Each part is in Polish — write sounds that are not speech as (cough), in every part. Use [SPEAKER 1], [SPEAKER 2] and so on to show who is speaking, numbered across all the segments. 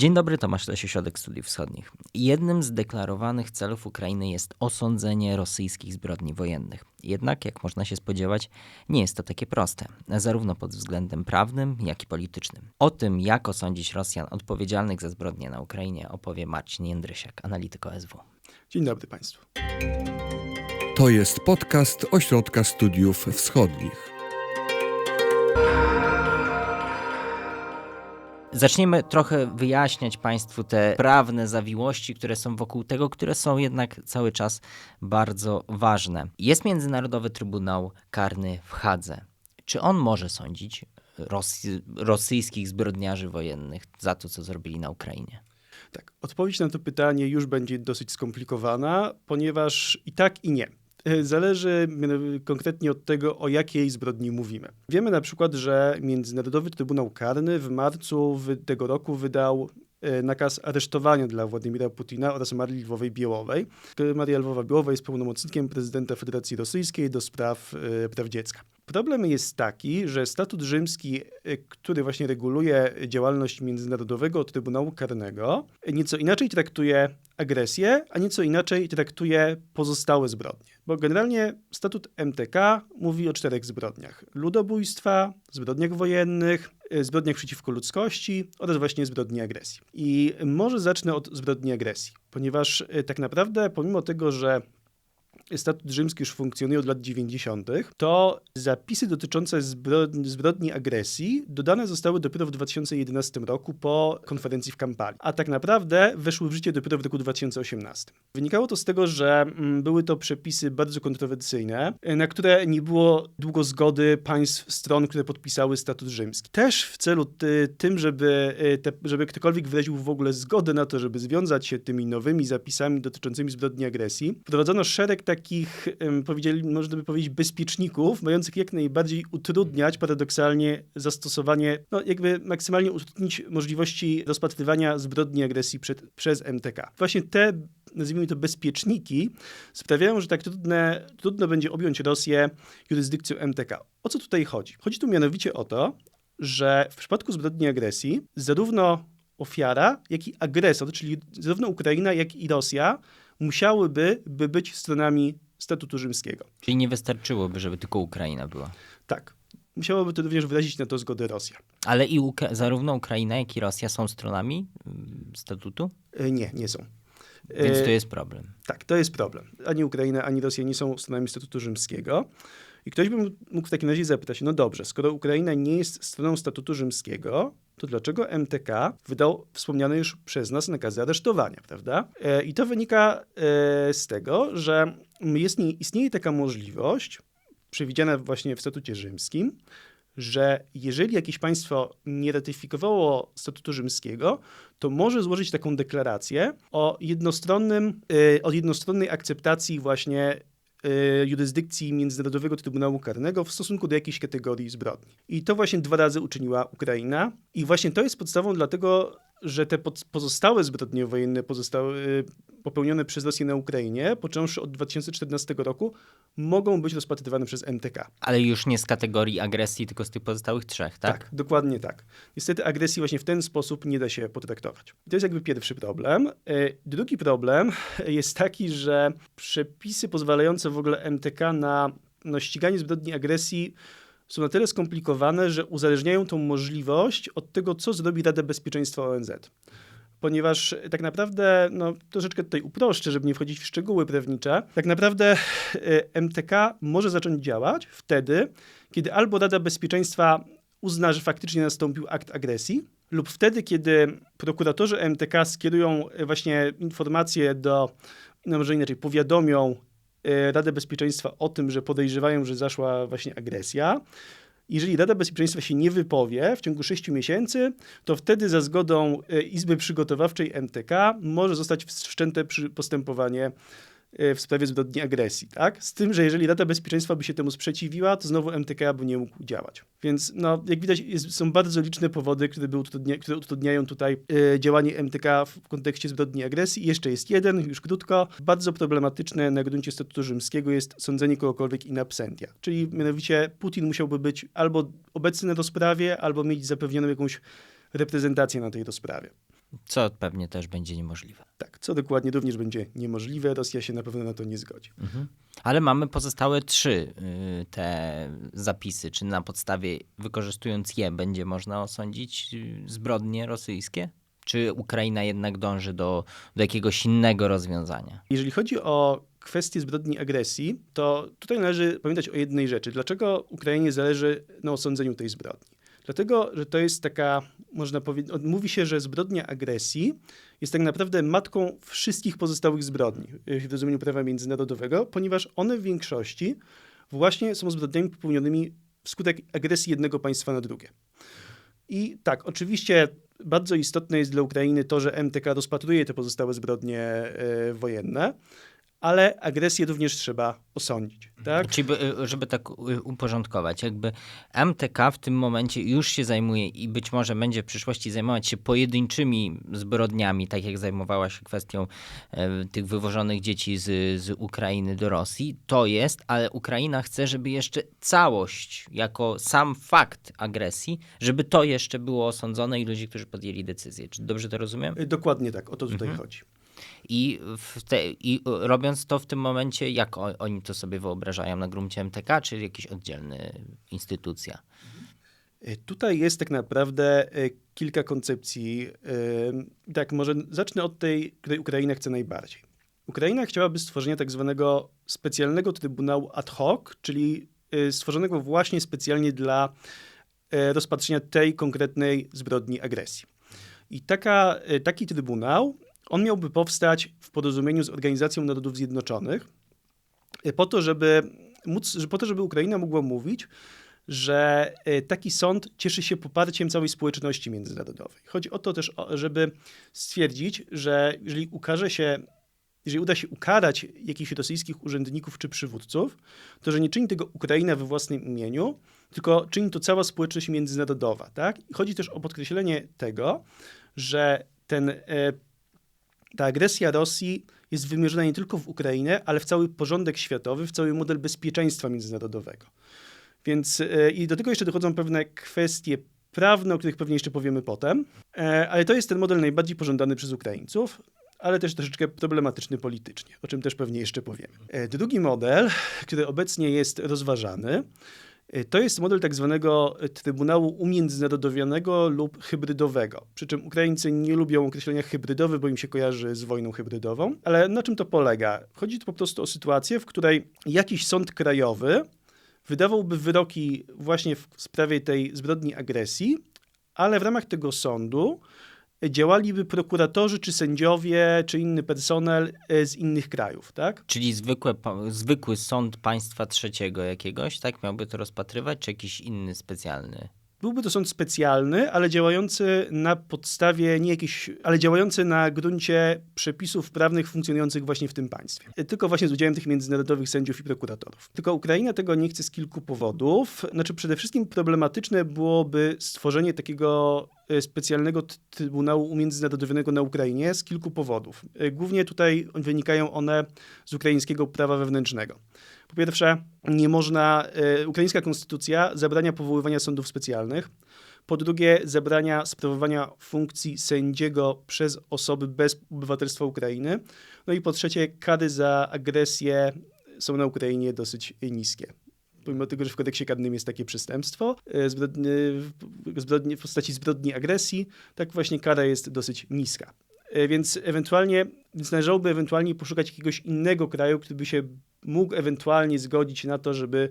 [SPEAKER 1] Dzień dobry, Tomasz Lesie, Środek Studiów Wschodnich. Jednym z deklarowanych celów Ukrainy jest osądzenie rosyjskich zbrodni wojennych. Jednak, jak można się spodziewać, nie jest to takie proste, zarówno pod względem prawnym, jak i politycznym. O tym, jak osądzić Rosjan odpowiedzialnych za zbrodnie na Ukrainie, opowie Marcin Jędrysiak, analityk OSW.
[SPEAKER 2] Dzień dobry Państwu.
[SPEAKER 3] To jest podcast Ośrodka Studiów Wschodnich.
[SPEAKER 1] Zaczniemy trochę wyjaśniać Państwu te prawne zawiłości, które są wokół tego, które są jednak cały czas bardzo ważne. Jest Międzynarodowy Trybunał Karny w Hadze. Czy on może sądzić Rosy rosyjskich zbrodniarzy wojennych za to, co zrobili na Ukrainie?
[SPEAKER 2] Tak, odpowiedź na to pytanie już będzie dosyć skomplikowana, ponieważ i tak, i nie. E, zależy konkretnie od tego, o jakiej zbrodni mówimy. Wiemy na przykład, że Międzynarodowy Trybunał Karny w marcu tego roku wydał e, nakaz aresztowania dla Władimira Putina oraz Marii Lwowej Biełowej. Maria Lwowa Biełowa jest pełnomocnikiem prezydenta Federacji Rosyjskiej do spraw e, praw dziecka. Problem jest taki, że statut rzymski, który właśnie reguluje działalność Międzynarodowego Trybunału Karnego, nieco inaczej traktuje agresję, a nieco inaczej traktuje pozostałe zbrodnie. Bo generalnie statut MTK mówi o czterech zbrodniach: ludobójstwa, zbrodniach wojennych, y, zbrodniach przeciwko ludzkości oraz właśnie zbrodni agresji. I może zacznę od zbrodni agresji, ponieważ y, tak naprawdę, pomimo tego, że statut rzymski już funkcjonuje od lat 90., to zapisy dotyczące zbrodni agresji dodane zostały dopiero w 2011 roku po konferencji w Kampali, a tak naprawdę weszły w życie dopiero w roku 2018. Wynikało to z tego, że mm, były to przepisy bardzo kontrowersyjne, na które nie było długo zgody państw stron, które podpisały statut rzymski. Też w celu ty, tym, żeby, y, te, żeby ktokolwiek wyraził w ogóle zgodę na to, żeby związać się tymi nowymi zapisami dotyczącymi zbrodni agresji, wprowadzono szereg takich takich, powiedzieli, można by powiedzieć, bezpieczników, mających jak najbardziej utrudniać paradoksalnie zastosowanie, no jakby maksymalnie utrudnić możliwości rozpatrywania zbrodni agresji przed, przez MTK. Właśnie te nazwijmy to bezpieczniki, sprawiają, że tak trudne, trudno będzie objąć Rosję jurysdykcją MTK. O co tutaj chodzi? Chodzi tu mianowicie o to, że w przypadku zbrodni agresji zarówno ofiara, jak i agresor, czyli zarówno Ukraina, jak i Rosja musiałyby by być stronami statutu rzymskiego.
[SPEAKER 1] Czyli nie wystarczyłoby, żeby tylko Ukraina była.
[SPEAKER 2] Tak. Musiałoby to również wyrazić na to zgodę Rosja.
[SPEAKER 1] Ale i Ukra zarówno Ukraina, jak i Rosja są stronami mm, statutu?
[SPEAKER 2] E, nie, nie są.
[SPEAKER 1] Więc to e, jest problem.
[SPEAKER 2] Tak, to jest problem. Ani Ukraina, ani Rosja nie są stronami statutu rzymskiego. I ktoś by mógł w takim razie zapytać, no dobrze, skoro Ukraina nie jest stroną statutu rzymskiego, to dlaczego MTK wydał wspomniane już przez nas nakazy aresztowania, prawda? E, I to wynika e, z tego, że jest, istnieje taka możliwość, przewidziana właśnie w statucie rzymskim, że jeżeli jakieś państwo nie ratyfikowało statutu rzymskiego, to może złożyć taką deklarację o jednostronnym, e, o jednostronnej akceptacji właśnie jurysdykcji Międzynarodowego Trybunału Karnego w stosunku do jakiejś kategorii zbrodni. I to właśnie dwa razy uczyniła Ukraina. I właśnie to jest podstawą dlatego, że te pozostałe zbrodnie wojenne pozostałe, y, popełnione przez Rosję na Ukrainie, począwszy od 2014 roku, mogą być rozpatrywane przez MTK.
[SPEAKER 1] Ale już nie z kategorii agresji, tylko z tych pozostałych trzech, tak?
[SPEAKER 2] Tak, dokładnie tak. Niestety agresji właśnie w ten sposób nie da się potraktować. I to jest jakby pierwszy problem. E, drugi problem (laughs) jest taki, że przepisy pozwalające w ogóle MTK na no, ściganie zbrodni agresji są na tyle skomplikowane, że uzależniają tą możliwość od tego, co zrobi Rada Bezpieczeństwa ONZ. Ponieważ tak naprawdę, no troszeczkę tutaj uproszczę, żeby nie wchodzić w szczegóły prawnicze, tak naprawdę y, MTK może zacząć działać wtedy, kiedy albo Rada Bezpieczeństwa uzna, że faktycznie nastąpił akt agresji, lub wtedy, kiedy prokuratorzy MTK skierują właśnie informacje do, no może inaczej, powiadomią E, Radę Bezpieczeństwa o tym, że podejrzewają, że zaszła właśnie agresja. Jeżeli Rada Bezpieczeństwa się nie wypowie w ciągu 6 miesięcy, to wtedy za zgodą e, Izby Przygotowawczej MTK może zostać wszczęte postępowanie E, w sprawie zbrodni agresji, tak? Z tym, że jeżeli Rada Bezpieczeństwa by się temu sprzeciwiła, to znowu MTK by nie mógł działać. Więc no, jak widać, jest, są bardzo liczne powody, które, by utrudnia, które utrudniają tutaj y, działanie MTK w kontekście zbrodni agresji. I jeszcze jest jeden, już krótko. Bardzo problematyczne na gruncie statutu rzymskiego jest sądzenie kogokolwiek in absentia. Czyli mianowicie Putin musiałby być albo obecny na rozprawie, albo mieć zapewnioną jakąś reprezentację na tej rozprawie.
[SPEAKER 1] Co pewnie też będzie niemożliwe.
[SPEAKER 2] Tak, co dokładnie również będzie niemożliwe. Rosja się na pewno na to nie zgodzi.
[SPEAKER 1] Mhm. Ale mamy pozostałe trzy y, te zapisy. Czy na podstawie, wykorzystując je, będzie można osądzić y, zbrodnie rosyjskie? Czy Ukraina jednak dąży do, do jakiegoś innego rozwiązania?
[SPEAKER 2] Jeżeli chodzi o kwestię zbrodni agresji, to tutaj należy pamiętać o jednej rzeczy. Dlaczego Ukrainie zależy na osądzeniu tej zbrodni? Dlatego, że to jest taka, można powiedzieć, mówi się, że zbrodnia agresji jest tak naprawdę matką wszystkich pozostałych zbrodni w rozumieniu prawa międzynarodowego, ponieważ one w większości właśnie są zbrodniami popełnionymi wskutek agresji jednego państwa na drugie. I tak, oczywiście bardzo istotne jest dla Ukrainy to, że MTK rozpatruje te pozostałe zbrodnie e, wojenne, ale agresję również trzeba osądzić. Tak?
[SPEAKER 1] Czyli by- żeby tak y, uporządkować, jakby MTK w tym momencie już się zajmuje i być może będzie w przyszłości zajmować się pojedynczymi zbrodniami, tak jak zajmowała się kwestią e, tych wywożonych dzieci z, z Ukrainy do Rosji. To jest, ale Ukraina chce, żeby jeszcze całość, jako sam fakt agresji, żeby to jeszcze było osądzone i ludzie, którzy podjęli decyzję. Czy dobrze to rozumiem?
[SPEAKER 2] Dokładnie tak, o to tutaj chodzi.
[SPEAKER 1] I, te, I robiąc to w tym momencie, jak o, oni to sobie wyobrażają na gruncie MTK, czy jakiś oddzielny instytucja?
[SPEAKER 2] E, Tutaj jest tak naprawdę e, kilka koncepcji. Tak, może zacznę od tej, której Ukraina chce najbardziej. Ukraina chciałaby stworzenia tak zwanego specjalnego trybunału ad hoc, czyli stworzonego właśnie specjalnie dla rozpatrzenia tej konkretnej zbrodni agresji. I taka, taki trybunał, on miałby powstać w porozumieniu z Organizacją Narodów Zjednoczonych, e, po to, żeby móc, po to, żeby Ukraina mogła mówić, że e, taki sąd cieszy się poparciem całej społeczności międzynarodowej. Chodzi o to też, żeby stwierdzić, że jeżeli ukaże się, jeżeli uda się ukarać jakichś rosyjskich urzędników czy przywódców, to że nie czyni tego Ukraina we własnym imieniu, tylko czyni to cała społeczność międzynarodowa. Tak? Chodzi też o podkreślenie tego, że ten, e, ta agresja Rosji jest wymierzona nie tylko w Ukrainę, ale w cały porządek światowy, w cały model bezpieczeństwa międzynarodowego. Więc e, i do tego jeszcze dochodzą pewne kwestie prawne, o których pewnie jeszcze powiemy potem, E, ale to jest ten model najbardziej pożądany przez Ukraińców, ale też troszeczkę problematyczny politycznie, o czym też pewnie jeszcze powiemy. E, Drugi model, który obecnie jest rozważany, to jest model tak zwanego Trybunału Umiędzynarodowionego lub Hybrydowego. Przy czym Ukraińcy nie lubią określenia hybrydowy, bo im się kojarzy z wojną hybrydową. Ale na czym to polega? Chodzi tu po prostu o sytuację, w której jakiś sąd krajowy wydawałby wyroki właśnie w sprawie tej zbrodni agresji, ale w ramach tego sądu działaliby prokuratorzy, czy sędziowie, czy inny personel e, z innych krajów, tak?
[SPEAKER 1] Czyli zwykłe, zwykły sąd państwa trzeciego jakiegoś, tak? Miałby to rozpatrywać, czy jakiś inny specjalny?
[SPEAKER 2] Byłby to sąd specjalny, ale działający na podstawie nie jakiś, ale działający na gruncie przepisów prawnych funkcjonujących właśnie w tym państwie. E, Tylko właśnie z udziałem tych międzynarodowych sędziów i prokuratorów. Tylko Ukraina tego nie chce z kilku powodów. Znaczy przede wszystkim problematyczne byłoby stworzenie takiego specjalnego t- Trybunału Umiędzynarodowionego na Ukrainie z kilku powodów. E, Głównie tutaj wynikają one z ukraińskiego prawa wewnętrznego. Po pierwsze, nie można, e, ukraińska konstytucja zabrania powoływania sądów specjalnych. Po drugie, zabrania sprawowania funkcji sędziego przez osoby bez obywatelstwa Ukrainy. No i po trzecie, kary za agresję są na Ukrainie dosyć niskie. Pomimo tego, że w kodeksie karnym jest takie przestępstwo, e, zbrodni, zbrodni, w postaci zbrodni agresji, tak właśnie kara jest dosyć niska. E, Więc ewentualnie, więc należałoby ewentualnie poszukać jakiegoś innego kraju, który by się mógł ewentualnie zgodzić na to, żeby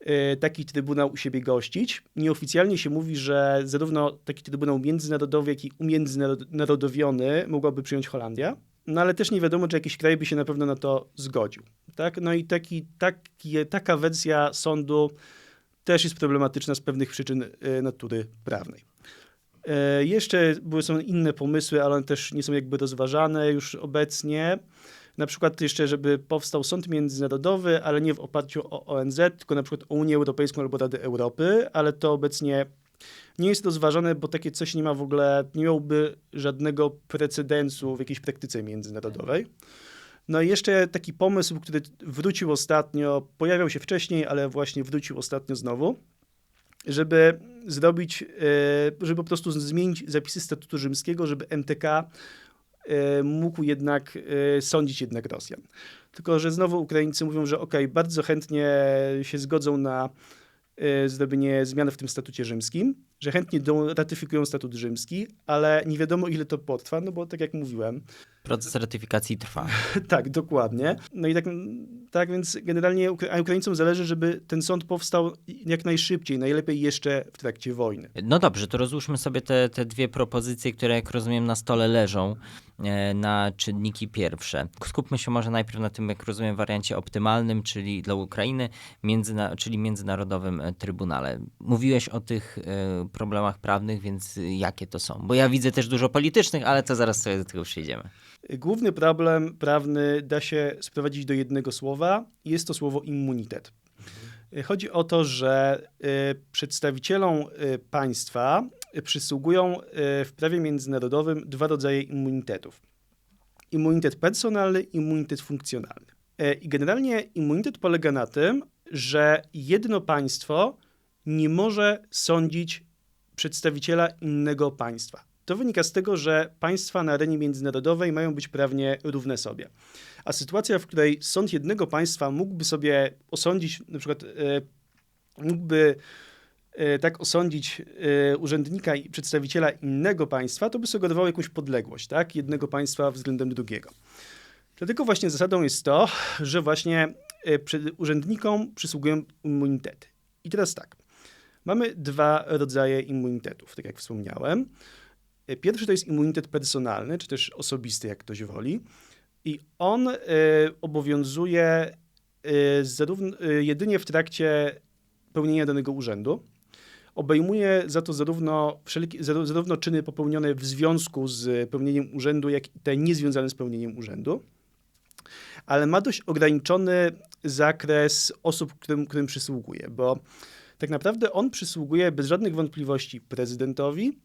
[SPEAKER 2] e, taki trybunał u siebie gościć. Nieoficjalnie się mówi, że zarówno taki trybunał międzynarodowy, jak i umiędzynarodowiony mogłaby przyjąć Holandia. No ale też nie wiadomo, czy jakiś kraj by się na pewno na to zgodził. Tak? No i taki, taki, taka wersja sądu też jest problematyczna z pewnych przyczyn e, natury prawnej. E, Jeszcze były, są inne pomysły, ale one też nie są jakby rozważane już obecnie. Na przykład jeszcze, żeby powstał sąd międzynarodowy, ale nie w oparciu o ONZ, tylko na przykład o Unię Europejską albo Radę Europy, ale to obecnie nie jest rozważane, bo takie coś nie ma w ogóle, nie miałoby żadnego precedensu w jakiejś praktyce międzynarodowej. No i jeszcze taki pomysł, który wrócił ostatnio, pojawiał się wcześniej, ale właśnie wrócił ostatnio znowu, żeby zrobić, e, żeby po prostu zmienić zapisy statutu rzymskiego, żeby MTK e, mógł jednak e, sądzić jednak Rosjan. Tylko, że znowu Ukraińcy mówią, że ok, bardzo chętnie się zgodzą na e, zrobienie zmian w tym statucie rzymskim, że chętnie do, ratyfikują statut rzymski, ale nie wiadomo ile to potrwa, no bo tak jak mówiłem,
[SPEAKER 1] Proces ratyfikacji trwa. (laughs)
[SPEAKER 2] tak, dokładnie. No i tak, tak więc generalnie Ukra- Ukraińcom zależy, żeby ten sąd powstał jak najszybciej, najlepiej jeszcze w trakcie wojny.
[SPEAKER 1] No dobrze, to rozłóżmy sobie te, te dwie propozycje, które jak rozumiem na stole leżą e, na czynniki pierwsze. Skupmy się może najpierw na tym, jak rozumiem, wariancie optymalnym, czyli dla Ukrainy, międzyna, czyli Międzynarodowym e, Trybunale. Mówiłeś o tych e, problemach prawnych, więc jakie to są? Bo ja widzę też dużo politycznych, ale to zaraz sobie do tego przejdziemy.
[SPEAKER 2] Główny problem prawny da się sprowadzić do jednego słowa. Jest to słowo immunitet. Chodzi o to, że y, przedstawicielom y, państwa y, przysługują w prawie międzynarodowym dwa rodzaje immunitetów. Immunitet personalny i immunitet funkcjonalny. E, I generalnie immunitet polega na tym, że jedno państwo nie może sądzić przedstawiciela innego państwa. To wynika z tego, że państwa na arenie międzynarodowej mają być prawnie równe sobie. A sytuacja, w której sąd jednego państwa mógłby sobie osądzić, na przykład e, mógłby e, tak osądzić e, urzędnika i przedstawiciela innego państwa, to by sugerowało jakąś podległość, tak? Jednego państwa względem drugiego. Dlatego właśnie zasadą jest to, że właśnie e, urzędnikom przysługują immunitety. I teraz tak. Mamy dwa rodzaje immunitetów, tak jak wspomniałem. Pierwszy to jest immunitet personalny, czy też osobisty, jak ktoś woli. I on e, obowiązuje e, zarówno, e, jedynie w trakcie pełnienia danego urzędu. Obejmuje za to zarówno, wszelkie, zar- zarówno czyny popełnione w związku z pełnieniem urzędu, jak i te niezwiązane z pełnieniem urzędu. Ale ma dość ograniczony zakres osób, którym, którym przysługuje, bo tak naprawdę on przysługuje bez żadnych wątpliwości prezydentowi,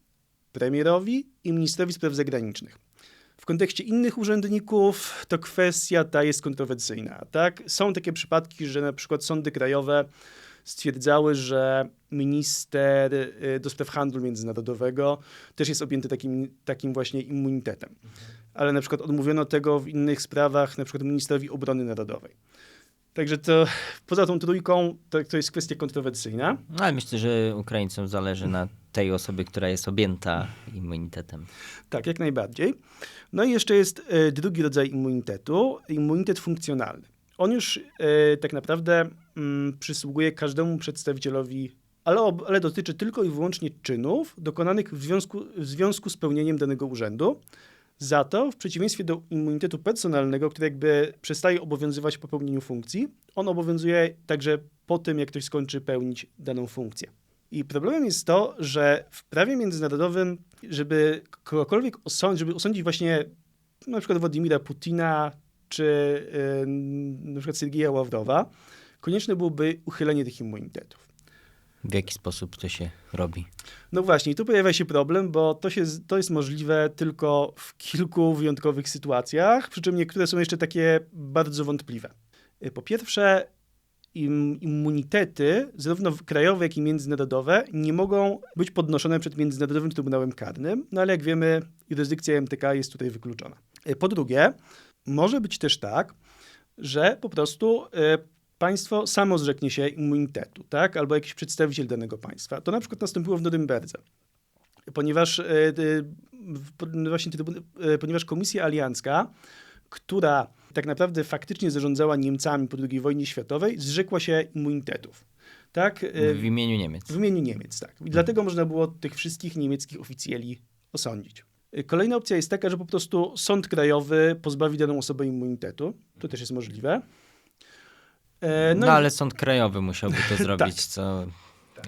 [SPEAKER 2] premierowi i ministrowi spraw zagranicznych. W kontekście innych urzędników to kwestia ta jest kontrowersyjna. Tak? Są takie przypadki, że na przykład sądy krajowe stwierdzały, że minister y, do spraw handlu międzynarodowego też jest objęty takim, takim właśnie immunitetem. Ale na przykład odmówiono tego w innych sprawach, na przykład ministrowi obrony narodowej. Także to poza tą trójką to, to jest kwestia kontrowersyjna.
[SPEAKER 1] No, ale myślę, że Ukraińcom zależy na tej osobie, która jest objęta immunitetem.
[SPEAKER 2] Tak, jak najbardziej. No i jeszcze jest e, drugi rodzaj immunitetu, immunitet funkcjonalny. On już e, tak naprawdę mm, przysługuje każdemu przedstawicielowi, ale, ale dotyczy tylko i wyłącznie czynów dokonanych w związku, w związku z pełnieniem danego urzędu. Za to, w przeciwieństwie do immunitetu personalnego, który jakby przestaje obowiązywać po pełnieniu funkcji, on obowiązuje także po tym, jak ktoś skończy pełnić daną funkcję. I problemem jest to, że w prawie międzynarodowym, żeby kogokolwiek osądzić, żeby osądzić właśnie na przykład Władimira Putina czy yy, na przykład Ławrowa, konieczne byłoby uchylenie tych immunitetów.
[SPEAKER 1] W jaki sposób to się robi?
[SPEAKER 2] No właśnie, tu pojawia się problem, bo to, się, to jest możliwe tylko w kilku wyjątkowych sytuacjach, przy czym niektóre są jeszcze takie bardzo wątpliwe. Y, Po pierwsze, im, immunitety, zarówno krajowe, jak i międzynarodowe, nie mogą być podnoszone przed Międzynarodowym Trybunałem Karnym, no ale jak wiemy, jurysdykcja MTK jest tutaj wykluczona. Y, Po drugie, może być też tak, że po prostu y, państwo samo zrzeknie się immunitetu, tak? albo jakiś przedstawiciel danego państwa. To na przykład nastąpiło w Norymberdze, ponieważ, e, e, po- właśnie, e, ponieważ Komisja Aliancka, która tak naprawdę faktycznie zarządzała Niemcami po II wojnie światowej, zrzekła się immunitetów. Tak?
[SPEAKER 1] W imieniu Niemiec.
[SPEAKER 2] w imieniu Niemiec, tak. I dlatego można było tych wszystkich niemieckich oficjeli osądzić. Kolejna opcja jest taka, że po prostu sąd krajowy pozbawi daną osobę immunitetu. To też jest możliwe. E,
[SPEAKER 1] No,
[SPEAKER 2] i-
[SPEAKER 1] ale sąd krajowy musiałby to (laughs) zrobić,
[SPEAKER 2] Tak.
[SPEAKER 1] co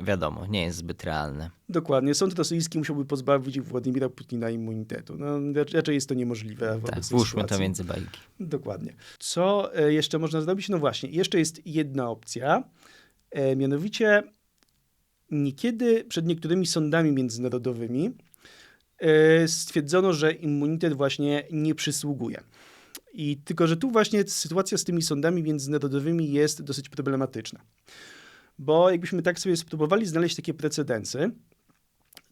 [SPEAKER 1] wiadomo, nie jest zbyt realne.
[SPEAKER 2] Dokładnie. Sąd rosyjski musiałby pozbawić Władimira Putina immunitetu. No, rac- raczej jest to niemożliwe
[SPEAKER 1] Tak, włóżmy to między bajki.
[SPEAKER 2] Dokładnie. Co e, jeszcze można zrobić? No właśnie, jeszcze jest jedna opcja. E, mianowicie niekiedy przed niektórymi sądami międzynarodowymi e, stwierdzono, że immunitet właśnie nie przysługuje. I tylko, że tu właśnie sytuacja z tymi sądami międzynarodowymi jest dosyć problematyczna. bo jakbyśmy tak sobie spróbowali znaleźć takie precedensy,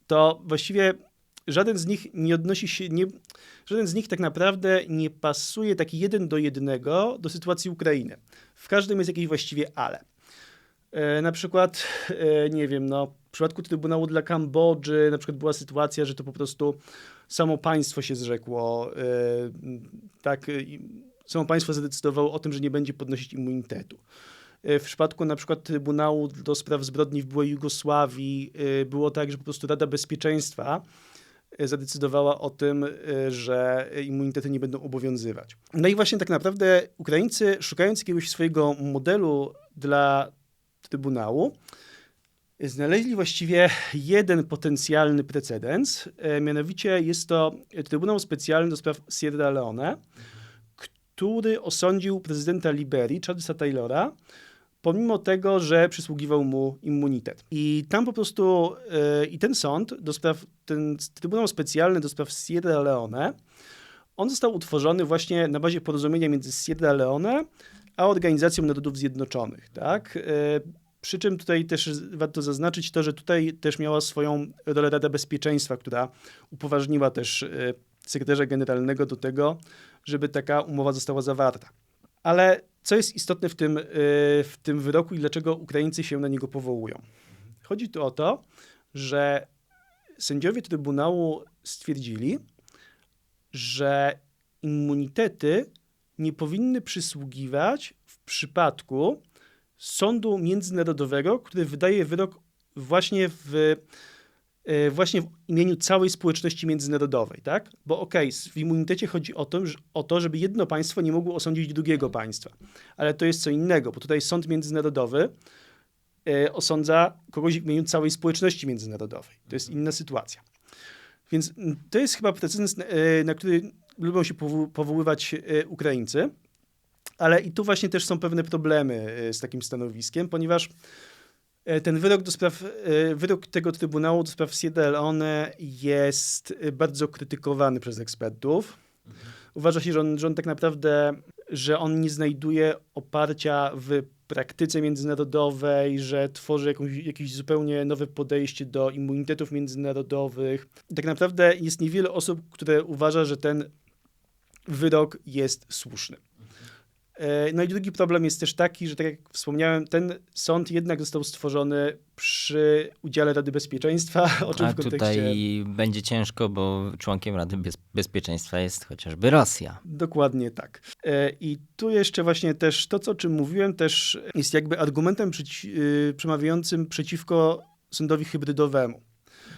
[SPEAKER 2] to właściwie żaden z nich nie odnosi się, nie, żaden z nich tak naprawdę nie pasuje taki jeden do jednego do sytuacji Ukrainy. W każdym jest jakieś właściwie ale. E, na przykład, e, nie wiem, no, w przypadku Trybunału dla Kambodży na przykład była sytuacja, że to po prostu samo państwo się zrzekło, e, tak, samo państwo zadecydowało o tym, że nie będzie podnosić immunitetu. E, W przypadku na przykład Trybunału do spraw zbrodni w byłej Jugosławii e, było tak, że po prostu Rada Bezpieczeństwa zadecydowała o tym, że immunitety nie będą obowiązywać. No i właśnie tak naprawdę Ukraińcy, szukając jakiegoś swojego modelu dla Trybunału, znaleźli właściwie jeden potencjalny precedens. E, Mianowicie jest to Trybunał Specjalny do spraw Sierra Leone, który osądził prezydenta Liberii, Charlesa Taylora, pomimo tego, że przysługiwał mu immunitet. I tam po prostu, e, i ten sąd, do spraw, ten Trybunał Specjalny do spraw Sierra Leone, on został utworzony właśnie na bazie porozumienia między Sierra Leone a Organizacją Narodów Zjednoczonych. Tak? E, Przy czym tutaj też warto zaznaczyć to, że tutaj też miała swoją rolę Rada Bezpieczeństwa, która upoważniła też e, sekretarza generalnego do tego, żeby taka umowa została zawarta. Ale co jest istotne w tym, y, w tym wyroku i dlaczego Ukraińcy się na niego powołują? Chodzi tu o to, że sędziowie Trybunału stwierdzili, że immunitety nie powinny przysługiwać w przypadku sądu międzynarodowego, który wydaje wyrok właśnie w, e, właśnie w imieniu całej społeczności międzynarodowej, tak? Bo okej, w immunitecie chodzi o to, o to, żeby jedno państwo nie mogło osądzić drugiego państwa, ale to jest co innego, bo tutaj sąd międzynarodowy e, osądza kogoś w imieniu całej społeczności międzynarodowej. To jest inna sytuacja. Więc mm, to jest chyba precedens, na, e, na który lubią się powo- powoływać Ukraińcy, ale i tu właśnie też są pewne problemy e, z takim stanowiskiem, ponieważ e, ten wyrok do spraw, e, wyrok tego Trybunału do spraw Sierra Leone jest bardzo krytykowany przez ekspertów. Uważa się, że on, że on tak naprawdę, że on nie znajduje oparcia w praktyce międzynarodowej, że tworzy jakąś, jakieś zupełnie nowe podejście do immunitetów międzynarodowych. Tak naprawdę jest niewiele osób, które uważa, że ten wyrok jest słuszny. E, No i drugi problem jest też taki, że tak jak wspomniałem, ten sąd jednak został stworzony przy udziale Rady Bezpieczeństwa, (laughs) o czym
[SPEAKER 1] A
[SPEAKER 2] w kontekście...
[SPEAKER 1] tutaj będzie ciężko, bo członkiem Rady Bez- Bezpieczeństwa jest chociażby Rosja.
[SPEAKER 2] Dokładnie tak. E, I tu jeszcze właśnie też to, co, o czym mówiłem, też jest jakby argumentem przeci- y, przemawiającym przeciwko sądowi hybrydowemu.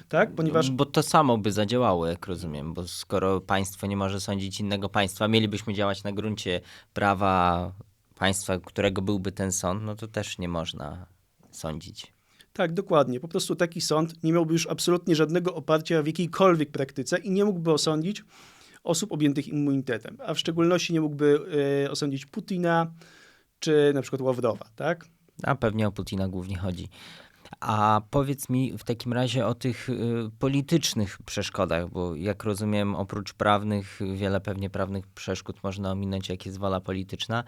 [SPEAKER 2] Tak? Ponieważ
[SPEAKER 1] Bo to samo by zadziałało, jak rozumiem, bo skoro państwo nie może sądzić innego państwa, mielibyśmy działać na gruncie prawa państwa, którego byłby ten sąd, no to też nie można sądzić.
[SPEAKER 2] Tak, dokładnie. Po prostu taki sąd nie miałby już absolutnie żadnego oparcia w jakiejkolwiek praktyce i nie mógłby osądzić osób objętych immunitetem, a w szczególności nie mógłby e, osądzić Putina czy na przykład Ławrowa, tak?
[SPEAKER 1] A pewnie o Putina głównie chodzi. A powiedz mi w takim razie o tych y, politycznych przeszkodach, bo jak rozumiem, oprócz prawnych, wiele pewnie prawnych przeszkód można ominąć, jak jest wola polityczna.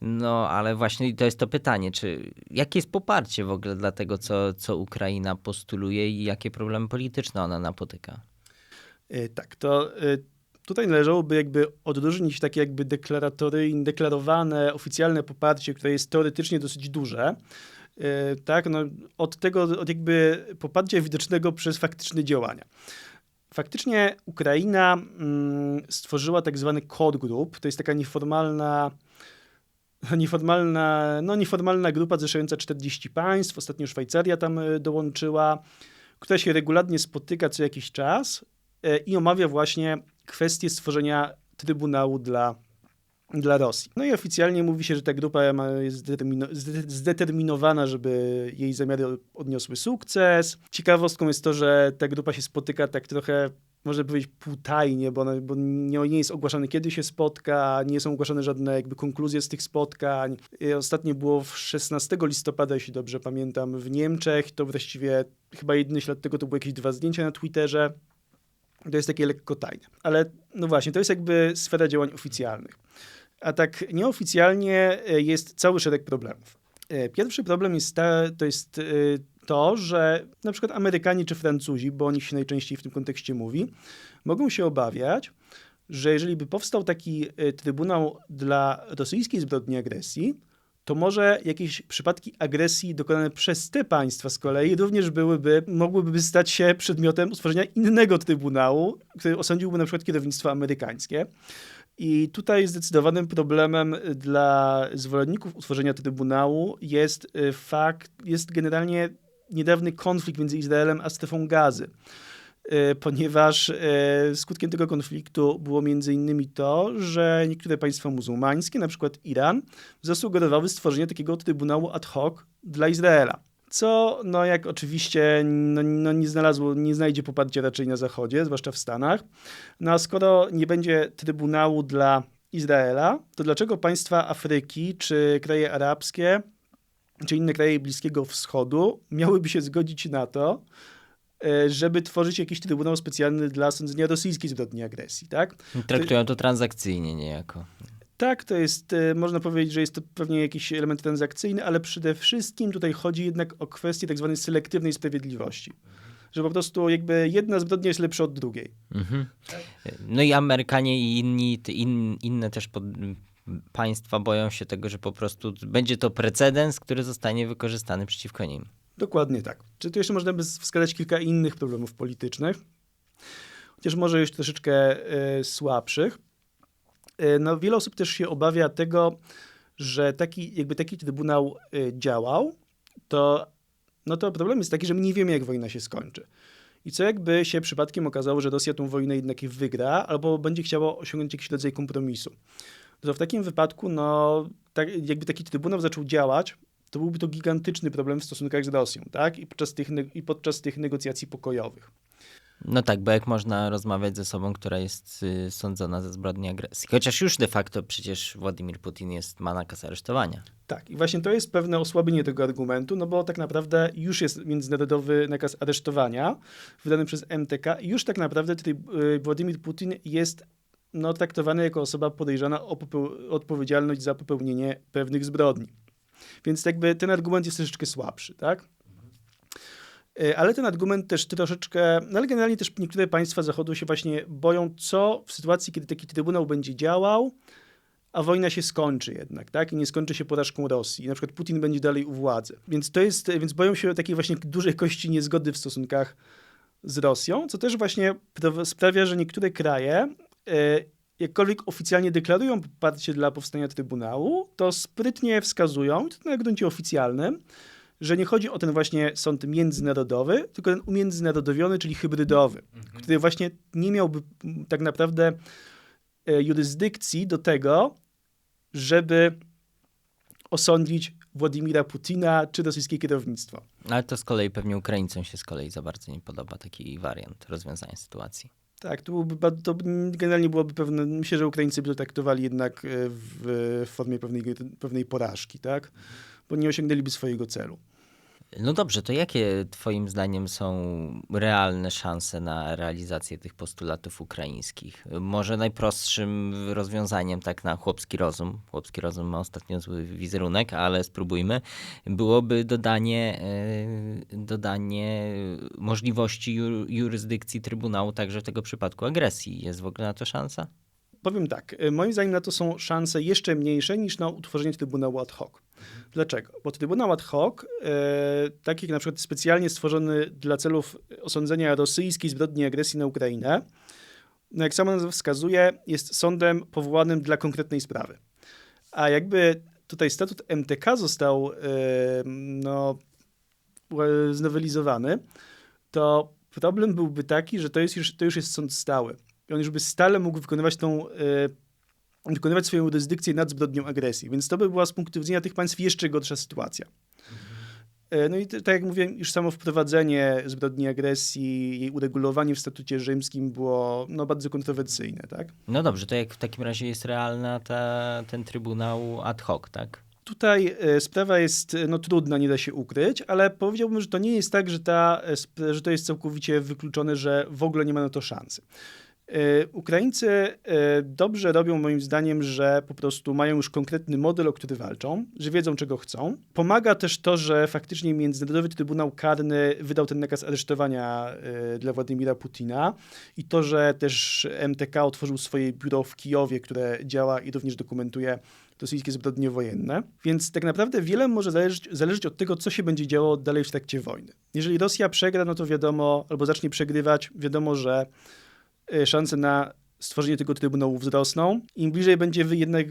[SPEAKER 1] No ale właśnie to jest to pytanie, czy jakie jest poparcie w ogóle dla tego, co, co Ukraina postuluje i jakie problemy polityczne ona napotyka?
[SPEAKER 2] E, Tak, to e, tutaj należałoby jakby odróżnić takie jakby deklaratoryjne, deklarowane, oficjalne poparcie, które jest teoretycznie dosyć duże, tak, no, od tego, od jakby poparcia widocznego przez faktyczne działania. Faktycznie Ukraina mm, stworzyła tak zwany core group, to jest taka nieformalna (laughs) nieformalna, no nieformalna grupa zrzeszająca 40 państw, ostatnio Szwajcaria tam e, dołączyła, która się regularnie spotyka co jakiś czas e, i omawia właśnie kwestię stworzenia Trybunału dla, dla Rosji. No i oficjalnie mówi się, że ta grupa jest zdetermino, zde- zdeterminowana, żeby jej zamiary odniosły sukces. Ciekawostką jest to, że ta grupa się spotyka tak trochę można powiedzieć półtajnie, bo, ona, bo nie, nie jest ogłaszane, kiedy się spotka, nie są ogłaszane żadne jakby konkluzje z tych spotkań. Ostatnie było w 16 listopada, jeśli dobrze pamiętam, w Niemczech. To właściwie chyba jedyny ślad tego to były jakieś dwa zdjęcia na Twitterze. To jest takie lekko tajne. Ale no właśnie, to jest jakby sfera działań oficjalnych. A tak nieoficjalnie e, jest cały szereg problemów. E, Pierwszy problem jest ta, to jest e, to, że na przykład Amerykanie czy Francuzi, bo o nich się najczęściej w tym kontekście mówi, mogą się obawiać, że jeżeli by powstał taki trybunał dla rosyjskiej zbrodni agresji, to może jakieś przypadki agresji dokonane przez te państwa z kolei również byłyby, mogłyby stać się przedmiotem utworzenia innego trybunału, który osądziłby na przykład kierownictwo amerykańskie. I tutaj zdecydowanym problemem dla zwolenników utworzenia trybunału jest y, fakt, jest generalnie niedawny konflikt między Izraelem a strefą gazy. Y, Ponieważ y, skutkiem tego konfliktu było między innymi to, że niektóre państwa muzułmańskie, na przykład Iran, zasugerowały stworzenie takiego trybunału ad hoc dla Izraela. Co, no jak oczywiście, no, no nie znalazło, nie znajdzie poparcia raczej na Zachodzie, zwłaszcza w Stanach. No a skoro nie będzie trybunału dla Izraela, to dlaczego państwa Afryki czy kraje arabskie, czy inne kraje Bliskiego Wschodu miałyby się zgodzić na to, e, żeby tworzyć jakiś trybunał specjalny dla sądzenia rosyjskiej zbrodni agresji, tak?
[SPEAKER 1] Traktują to transakcyjnie niejako.
[SPEAKER 2] Tak, to jest, e, można powiedzieć, że jest to pewnie jakiś element transakcyjny, ale przede wszystkim tutaj chodzi jednak o kwestię tak zwanej selektywnej sprawiedliwości. Że po prostu jakby jedna zbrodnia jest lepsza od drugiej.
[SPEAKER 1] Mhm. No i Amerykanie i inni, in, inne też pod, państwa boją się tego, że po prostu będzie to precedens, który zostanie wykorzystany przeciwko nim.
[SPEAKER 2] Dokładnie tak. Czy tu jeszcze można by wskazać kilka innych problemów politycznych, chociaż może już troszeczkę e, słabszych. E, no, wiele osób też się obawia tego, że taki, jakby taki trybunał e, działał, to, no to problem jest taki, że my nie wiemy, jak wojna się skończy. I co jakby się przypadkiem okazało, że Rosja tą wojnę jednak wygra, albo będzie chciała osiągnąć jakiś rodzaj kompromisu. To w takim wypadku, no, tak, jakby taki trybunał zaczął działać, to byłby to gigantyczny problem w stosunkach z Rosją, tak? I podczas tych, i podczas tych negocjacji pokojowych.
[SPEAKER 1] No tak, bo jak można rozmawiać ze sobą, która jest y, sądzona za zbrodnię agresji? Chociaż już de facto przecież Władimir Putin jest, ma nakaz aresztowania.
[SPEAKER 2] Tak, i właśnie to jest pewne osłabienie tego argumentu, no bo tak naprawdę już jest międzynarodowy nakaz aresztowania wydany przez MTK i już tak naprawdę tryb- y, Władimir Putin jest no, traktowany jako osoba podejrzana o odpowiedzialność za popełnienie pewnych zbrodni. Więc jakby ten argument jest troszeczkę słabszy, tak? Y, Ale ten argument też troszeczkę, no ale generalnie też niektóre państwa Zachodu się właśnie boją, co w sytuacji, kiedy taki trybunał będzie działał, a wojna się skończy jednak, tak? I nie skończy się porażką Rosji. I na przykład Putin będzie dalej u władzy. Więc to jest, więc boją się takiej właśnie dużej kości niezgody w stosunkach z Rosją, co też właśnie praw- sprawia, że niektóre kraje, e, jakkolwiek oficjalnie deklarują poparcie dla powstania Trybunału, to sprytnie wskazują, to na gruncie oficjalnym, że nie chodzi o ten właśnie sąd międzynarodowy, tylko ten umiędzynarodowiony, czyli hybrydowy, który właśnie nie miałby tak naprawdę e, jurysdykcji do tego, żeby osądzić Władimira Putina czy rosyjskie kierownictwo.
[SPEAKER 1] Ale to z kolei pewnie Ukraińcom się z kolei za bardzo nie podoba taki wariant rozwiązania sytuacji.
[SPEAKER 2] Tak, to, byłby, to generalnie byłoby pewne, myślę, że Ukraińcy by to traktowali jednak e, w, w formie pewnej, pewnej porażki, tak? Bo nie osiągnęliby swojego celu.
[SPEAKER 1] No dobrze, to jakie Twoim zdaniem są realne szanse na realizację tych postulatów ukraińskich? Może najprostszym rozwiązaniem, tak na chłopski rozum, chłopski rozum ma ostatnio zły wizerunek, ale spróbujmy, byłoby dodanie, e, dodanie możliwości ju- jurysdykcji Trybunału także w tego przypadku agresji. Jest w ogóle na to szansa?
[SPEAKER 2] Powiem tak, e, moim zdaniem na to są szanse jeszcze mniejsze niż na utworzenie Trybunału ad hoc. Dlaczego? Bo Trybunał ad hoc, e, tak jak na przykład specjalnie stworzony dla celów osądzenia rosyjskiej zbrodni agresji na Ukrainę, no jak sama nazwa wskazuje, jest sądem powołanym dla konkretnej sprawy. A jakby tutaj statut MTK został e, no, e, znowelizowany, to problem byłby taki, że to, jest już, to już jest sąd stały. I on już by stale mógł wykonywać tą, e, wykonywać swoją jurysdykcję nad zbrodnią agresji. Więc to by była z punktu widzenia tych państw jeszcze gorsza sytuacja. E, No i tak jak mówiłem, już samo wprowadzenie zbrodni agresji, jej uregulowanie w statucie rzymskim było no, bardzo kontrowersyjne, tak?
[SPEAKER 1] No dobrze, to jak w takim razie jest realna ta, ten Trybunał ad hoc, tak?
[SPEAKER 2] Tutaj e, sprawa jest e, no, trudna, nie da się ukryć, ale powiedziałbym, że to nie jest tak, że, ta, że to jest całkowicie wykluczone, że w ogóle nie ma na to szansy. E, Ukraińcy e, dobrze robią moim zdaniem, że po prostu mają już konkretny model, o który walczą, że wiedzą czego chcą. Pomaga też to, że faktycznie Międzynarodowy Trybunał Karny wydał ten nakaz aresztowania e, dla Władimira Putina i to, że też MTK otworzył swoje biuro w Kijowie, które działa i również dokumentuje rosyjskie zbrodnie wojenne. Więc tak naprawdę wiele może zależeć, zależeć od tego, co się będzie działo dalej w trakcie wojny. Jeżeli Rosja przegra, no to wiadomo, albo zacznie przegrywać, wiadomo, że szanse na stworzenie tego trybunału wzrosną. Im bliżej będzie jednak,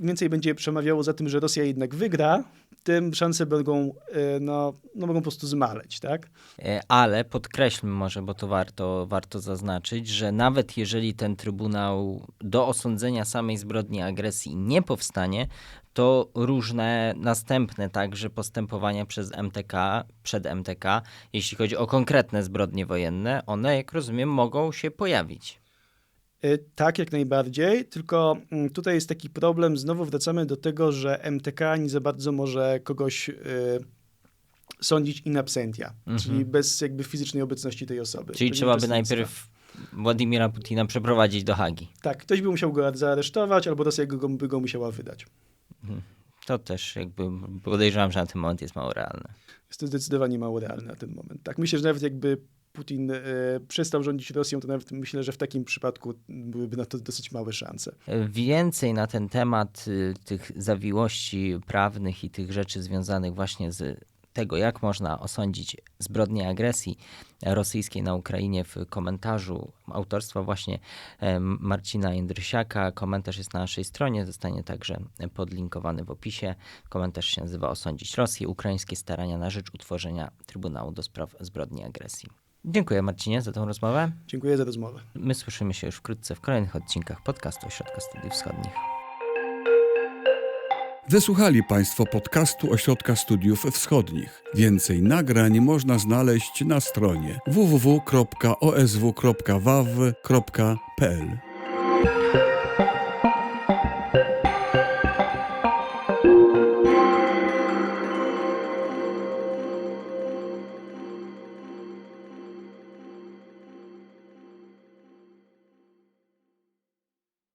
[SPEAKER 2] więcej będzie przemawiało za tym, że Rosja jednak wygra, tym szanse mogą, e, no, no mogą po prostu zmaleć, tak?
[SPEAKER 1] E, Ale podkreślmy może, bo to warto, warto zaznaczyć, że nawet jeżeli ten trybunał do osądzenia samej zbrodni agresji nie powstanie, to różne następne także postępowania przez MTK, przed MTK, jeśli chodzi o konkretne zbrodnie wojenne, one, jak rozumiem, mogą się pojawić.
[SPEAKER 2] E, Tak, jak najbardziej, tylko mm, tutaj jest taki problem, znowu wracamy do tego, że MTK nie za bardzo może kogoś y, sądzić in absentia, czyli bez jakby fizycznej obecności tej osoby.
[SPEAKER 1] Mhm. Czyli
[SPEAKER 2] To
[SPEAKER 1] trzeba by najpierw Władimira Putina przeprowadzić do Hagi.
[SPEAKER 2] Tak, ktoś by musiał go zaaresztować, albo Rosja go, by go musiała wydać.
[SPEAKER 1] To też jakby podejrzewam, że na ten moment jest mało realne.
[SPEAKER 2] Jest to zdecydowanie mało realne na ten moment. Tak, myślę, że nawet jakby Putin e, przestał rządzić Rosją, to nawet myślę, że w takim przypadku byłyby na to dosyć małe szanse.
[SPEAKER 1] Więcej na ten temat y, tych zawiłości prawnych i tych rzeczy związanych właśnie z tego, jak można osądzić zbrodnię agresji rosyjskiej na Ukrainie w komentarzu autorstwa właśnie em, Marcina Jędrysiaka. Komentarz jest na naszej stronie, zostanie także podlinkowany w opisie. Komentarz się nazywa Osądzić Rosję, ukraińskie starania na rzecz utworzenia Trybunału do spraw zbrodni agresji. Dziękuję Marcinie za tą rozmowę.
[SPEAKER 2] Dziękuję za rozmowę.
[SPEAKER 1] My słyszymy się już wkrótce w kolejnych odcinkach podcastu Ośrodka Studiów Wschodnich.
[SPEAKER 3] Wysłuchali Państwo podcastu Ośrodka Studiów Wschodnich. Więcej nagrań można znaleźć na stronie www.osw.waw.pl.